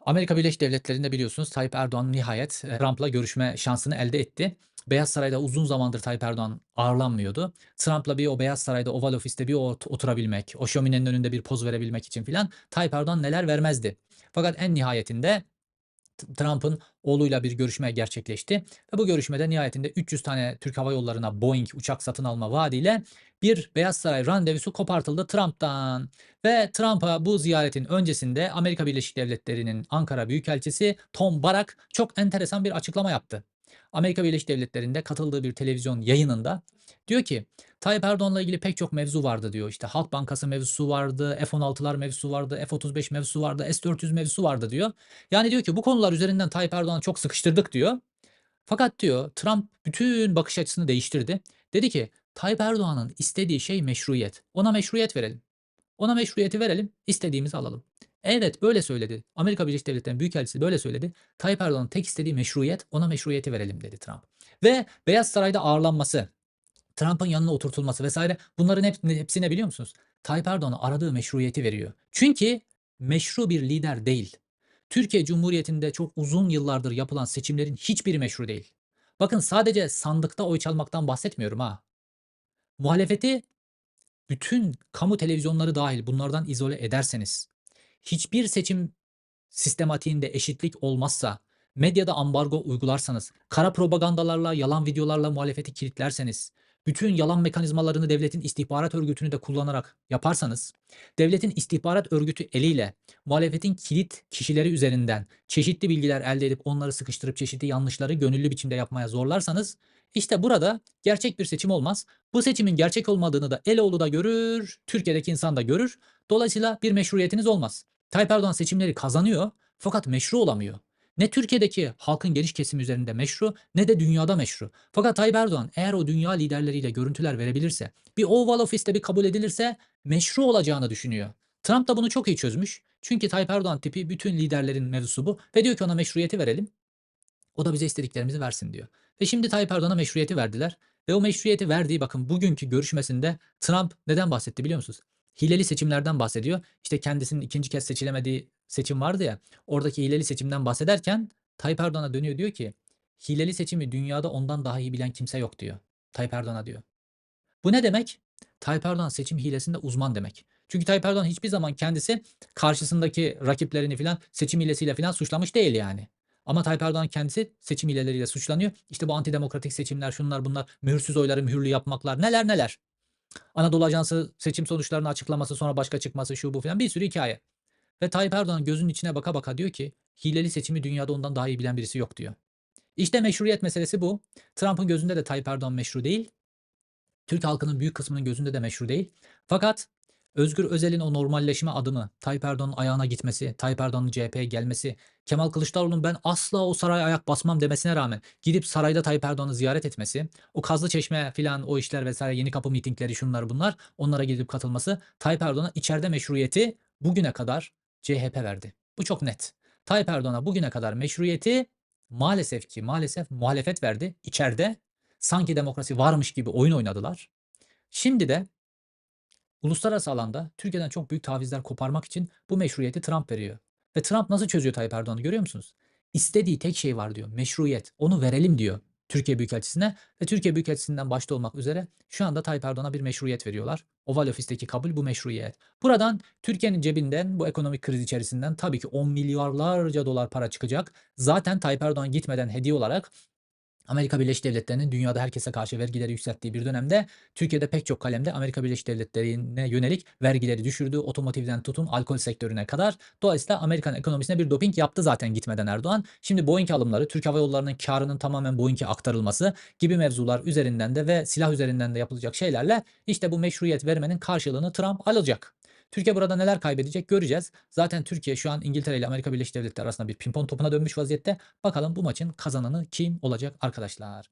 Amerika Birleşik Devletleri'nde biliyorsunuz Tayyip Erdoğan nihayet, eee, Trump'la görüşme şansını elde etti. Beyaz Saray'da uzun zamandır Tayyip Erdoğan ağırlanmıyordu. Trump'la bir o Beyaz Saray'da, Oval Ofis'te bir ot oturabilmek, o şöminenin önünde bir poz verebilmek için filan Tayyip Erdoğan neler vermezdi. Fakat en nihayetinde Trump'ın oğluyla bir görüşme gerçekleşti ve bu görüşmede nihayetinde 300 tane Türk Hava Yolları'na Boeing uçak satın alma vaadiyle bir Beyaz Saray randevusu kopartıldı Trump'tan ve Trump'a bu ziyaretin öncesinde Amerika Birleşik Devletleri'nin Ankara Büyükelçisi Tom Barak çok enteresan bir açıklama yaptı. Amerika Birleşik Devletleri'nde katıldığı bir televizyon yayınında diyor ki Tayyip Erdoğan'la ilgili pek çok mevzu vardı diyor. İşte Halk Bankası mevzusu vardı, F-16'lar mevzusu vardı, F-35 mevzusu vardı, S-400 mevzusu vardı diyor. Yani diyor ki bu konular üzerinden Tayyip Erdoğan'ı çok sıkıştırdık diyor. Fakat diyor Trump bütün bakış açısını değiştirdi. Dedi ki Tayyip Erdoğan'ın istediği şey meşruiyet. Ona meşruiyet verelim. Ona meşruiyeti verelim, istediğimizi alalım. Evet böyle söyledi. Amerika Birleşik Devletleri'nin büyükelçisi böyle söyledi. Tayyip Erdoğan'ın tek istediği meşruiyet, ona meşruiyeti verelim dedi Trump. Ve Beyaz Saray'da ağırlanması, Trump'ın yanına oturtulması vesaire bunların hep, hepsi ne biliyor musunuz? Tayyip Erdoğan'a aradığı meşruiyeti veriyor. Çünkü meşru bir lider değil. Türkiye Cumhuriyeti'nde çok uzun yıllardır yapılan seçimlerin hiçbiri meşru değil. Bakın sadece sandıkta oy çalmaktan bahsetmiyorum ha. Muhalefeti bütün kamu televizyonları dahil bunlardan izole ederseniz, hiçbir seçim sistematiğinde eşitlik olmazsa, medyada ambargo uygularsanız, kara propagandalarla, yalan videolarla muhalefeti kilitlerseniz, bütün yalan mekanizmalarını devletin istihbarat örgütünü de kullanarak yaparsanız, devletin istihbarat örgütü eliyle muhalefetin kilit kişileri üzerinden çeşitli bilgiler elde edip onları sıkıştırıp çeşitli yanlışları gönüllü biçimde yapmaya zorlarsanız, işte burada gerçek bir seçim olmaz. Bu seçimin gerçek olmadığını da Eloğlu da görür, Türkiye'deki insan da görür. Dolayısıyla bir meşruiyetiniz olmaz. Tayyip Erdoğan seçimleri kazanıyor fakat meşru olamıyor. Ne Türkiye'deki halkın geniş kesimi üzerinde meşru ne de dünyada meşru. Fakat Tayyip Erdoğan eğer o dünya liderleriyle görüntüler verebilirse, bir Oval Office'te bir kabul edilirse meşru olacağını düşünüyor. Trump da bunu çok iyi çözmüş. Çünkü Tayyip Erdoğan tipi bütün liderlerin mevzusu bu ve diyor ki ona meşruiyeti verelim. O da bize istediklerimizi versin diyor. Ve şimdi Tayyip Erdoğan'a meşruiyeti verdiler. Ve o meşruiyeti verdiği bakın bugünkü görüşmesinde Trump neden bahsetti biliyor musunuz? Hileli seçimlerden bahsediyor. İşte kendisinin ikinci kez seçilemediği seçim vardı ya. Oradaki hileli seçimden bahsederken Tayyip Erdoğan'a dönüyor diyor ki hileli seçimi dünyada ondan daha iyi bilen kimse yok diyor. Tayyip Erdoğan'a diyor. Bu ne demek? Tayyip Erdoğan seçim hilesinde uzman demek. Çünkü Tayyip Erdoğan hiçbir zaman kendisi karşısındaki rakiplerini filan seçim hilesiyle filan suçlamış değil yani. Ama Tayyip Erdoğan kendisi seçim hileleriyle suçlanıyor. İşte bu antidemokratik seçimler, şunlar bunlar, mühürsüz oyları mühürlü yapmaklar, neler neler. Anadolu Ajansı seçim sonuçlarını açıklaması, sonra başka çıkması, şu bu filan bir sürü hikaye. Ve Tayyip Erdoğan gözünün içine baka baka diyor ki hileli seçimi dünyada ondan daha iyi bilen birisi yok diyor. İşte meşruiyet meselesi bu. Trump'ın gözünde de Tayyip Erdoğan meşru değil. Türk halkının büyük kısmının gözünde de meşru değil. Fakat Özgür Özel'in o normalleşme adımı, Tayyip Erdoğan'ın ayağına gitmesi, Tayyip Erdoğan'ın CHP'ye gelmesi, Kemal Kılıçdaroğlu'nun ben asla o saraya ayak basmam demesine rağmen gidip sarayda Tayyip Erdoğan'ı ziyaret etmesi, o Kazlı Çeşme filan o işler vesaire yeni kapı mitingleri şunlar bunlar onlara gidip katılması Tayyip Erdoğan'a içeride meşruiyeti bugüne kadar CHP verdi. Bu çok net. Tayyip Erdoğan'a bugüne kadar meşruiyeti maalesef ki maalesef muhalefet verdi içeride. Sanki demokrasi varmış gibi oyun oynadılar. Şimdi de uluslararası alanda Türkiye'den çok büyük tavizler koparmak için bu meşruiyeti Trump veriyor. Ve Trump nasıl çözüyor Tayyip Erdoğan'ı görüyor musunuz? İstediği tek şey var diyor. Meşruiyet. Onu verelim diyor Türkiye Büyükelçisi'ne ve Türkiye Büyükelçisi'nden başta olmak üzere şu anda Tayyip Erdoğan'a bir meşruiyet veriyorlar. Oval Ofis'teki kabul bu meşruiyet. Buradan Türkiye'nin cebinden bu ekonomik kriz içerisinden tabii ki 10 milyarlarca dolar para çıkacak. Zaten Tayyip Erdoğan gitmeden hediye olarak Amerika Birleşik Devletleri'nin dünyada herkese karşı vergileri yükselttiği bir dönemde Türkiye'de pek çok kalemde Amerika Birleşik Devletleri'ne yönelik vergileri düşürdü. Otomotivden tutun alkol sektörüne kadar. Dolayısıyla Amerikan ekonomisine bir doping yaptı zaten gitmeden Erdoğan. Şimdi Boeing alımları, Türk Hava Yolları'nın karının tamamen Boeing'e aktarılması gibi mevzular üzerinden de ve silah üzerinden de yapılacak şeylerle işte bu meşruiyet vermenin karşılığını Trump alacak. Türkiye burada neler kaybedecek göreceğiz. Zaten Türkiye şu an İngiltere ile Amerika Birleşik Devletleri arasında bir pimpon topuna dönmüş vaziyette. Bakalım bu maçın kazananı kim olacak arkadaşlar.